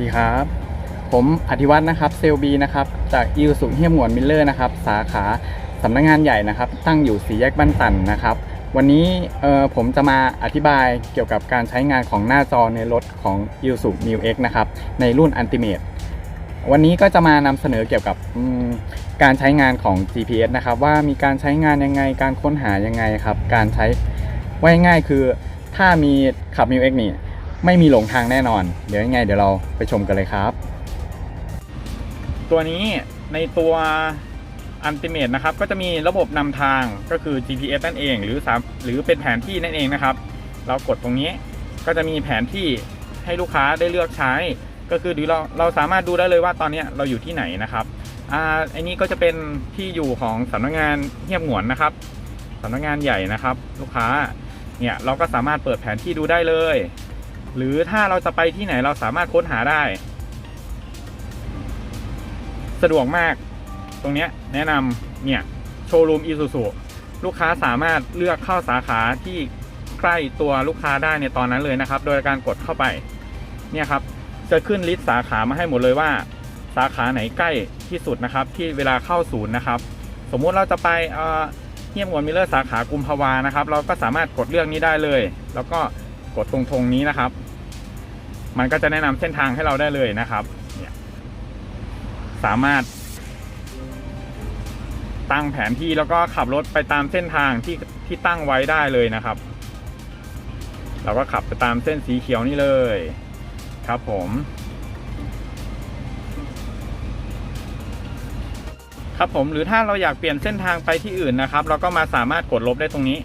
ดีครับ ผมอธิวัฒน์นะครับเซลบีนะครับจากอิวสุเฮียมหวนมิลเลอร์นะครับสาขาสำนักงงานใหญ่นะครับ ตั้งอยู่สีแยกบ้านตันนะครับ วันนี้เออผมจะมาอธิบายเกี่ยวกับการใช้งานของหน้าจอในรถของ i s u m i x นะครับในรุ่น Ultimate วันนี้ก็จะมานำเสนอเกี่ยวกับการใช้งานของ GPS นะครับ ว่ามีการใช้งานยังไงการค้นหายังไงครับ การใช้ว่าง่ายคือถ้ามีขับ m i x นี่ ไม่มีหลงทางแน่นอน เดี๋ยวยังไงเดี๋ยวเราไปชมกันเลยครับ ตัวนี้ในตัว Ultimate นะครับก็จะมีระบบนำทางก็คือ GPS นั่นเองหรือสามหรือเป็นแผนที่นั่นเองนะครับ เรากดตรงนี้ก็จะมีแผนที่ให้ลูกค้าได้เลือกใช้ ก็คือเราเราสามารถดูได้เลยว่าตอนนี้เราอยู่ที่ไหนนะครับอ่าอันนี้ก็จะเป็นที่อยู่ของสำนักงานเงียบหงวนนะครับสำนักงานใหญ่นะครับ ลูกค้าเนี่ยเราก็สามารถเปิดแผนที่ดูได้เลย หรือถ้าเราจะไปที่ไหนเราสามารถค้นหาได้ สะดวกมาก ตรงเนี้ยแนะนำเนี่ยโชว์รูมอีซูซูลูกค้าสามารถเลือกเข้าสาขาที่ใกล้ตัวลูกค้าได้ในตอนนั้นเลยนะครับ โดยการกดเข้าไปเนี่ยครับจะขึ้นลิสต์สาขามาให้หมดเลยว่า สาขาไหนใกล้ที่สุดนะครับ ที่เวลาเข้าศูนย์นะครับ สมมุติเราจะไปเอ่อเฮียมวนมิเลอร์สาขากุมภาวานะครับ เราก็สามารถกดเลือกนี้ได้เลย แล้วก็ กดตรงธงนี้นะครับ มันก็จะแนะนำเส้นทางให้เราได้เลยนะครับเนี่ยสามารถ ตั้งแผนที่แล้วก็ขับรถไปตามเส้นทางที่ที่ตั้งไว้ได้เลยนะครับ เราก็ขับไปตามเส้นสีเขียวนี่เลยครับผมครับผมหรือถ้าเราอยากเปลี่ยนเส้นทางไปที่อื่นนะครับ เราก็มาสามารถกดลบได้ตรงนี้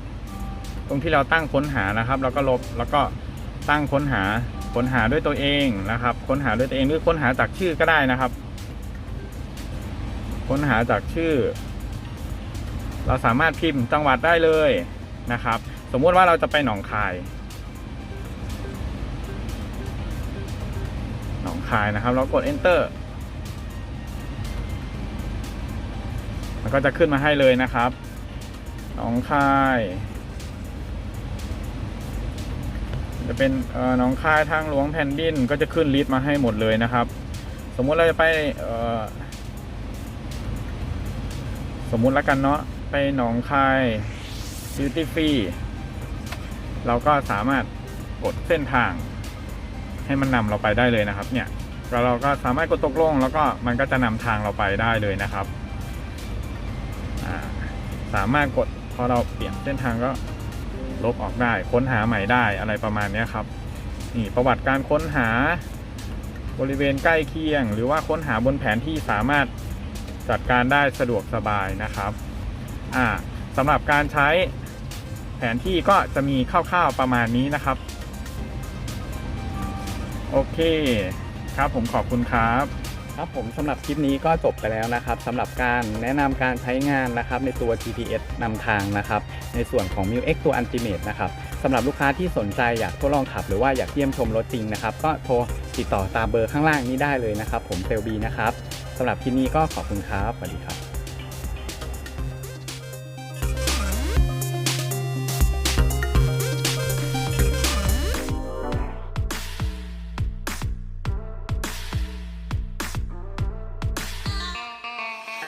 ตรงที่เราตั้งค้นหานะครับเราก็ลบแล้วก็ตั้งค้นหาค้นหาด้วยตัวเองนะครับ ค้นหาด้วยตัวเองหรือค้นหาจากชื่อก็ได้นะครับ ค้นหาจากชื่อ เราสามารถพิมพ์จังหวัดได้เลยนะครับ สมมุติว่าเราจะไปหนองคาย หนองคายนะครับ เรากด enter มันก็จะขึ้นมาให้เลยนะครับ หนองคาย จะเป็นเอ่อหนองคายทางหลวงแผ่นดินก็จะขึ้นลิสต์มาให้หมดเลยนะครับ สมมุติเราจะไปสมมุติแล้วกันเนาะไปหนองคายดิวตี้ฟรีเราก็สามารถกดเส้นทาง ให้มันนำเราไปได้เลยนะครับ เนี่ยแล้วเราก็สามารถกดตกลง แล้วก็มันก็จะนำทางเราไปได้เลยนะครับสามารถกดพอเราเปลี่ยนเส้นทางก็ ลบออกได้ ค้นหาใหม่ได้อะไรประมาณนี้ครับนี่ประวัติการค้นหาบริเวณใกล้เคียง หรือว่าค้นหาบนแผนที่สามารถจัดการได้สะดวกสบายนะครับอ่าสำหรับการใช้แผนที่ก็จะมีคร่าวๆประมาณนี้นะครับ โอเคครับผมขอบคุณครับ ครับผมสำหรับคลิปนี้ก็จบไปแล้วนะครับสำหรับการแนะนำการใช้งานนะครับในตัว GPS นำทางนะครับในส่วนของ m i x ตัว Ultimate นะครับสำหรับลูกค้าที่สนใจอยากทดลองขับหรือว่าอยากเยี่ยมชมรถจริงนะครับก็โทรติดต่อตามเบอร์ข้างล่างนี้ได้เลยนะครับ ผมเซลบีนะครับสำหรับคลิปนี้ก็ขอบคุณครับสวัสดีครับ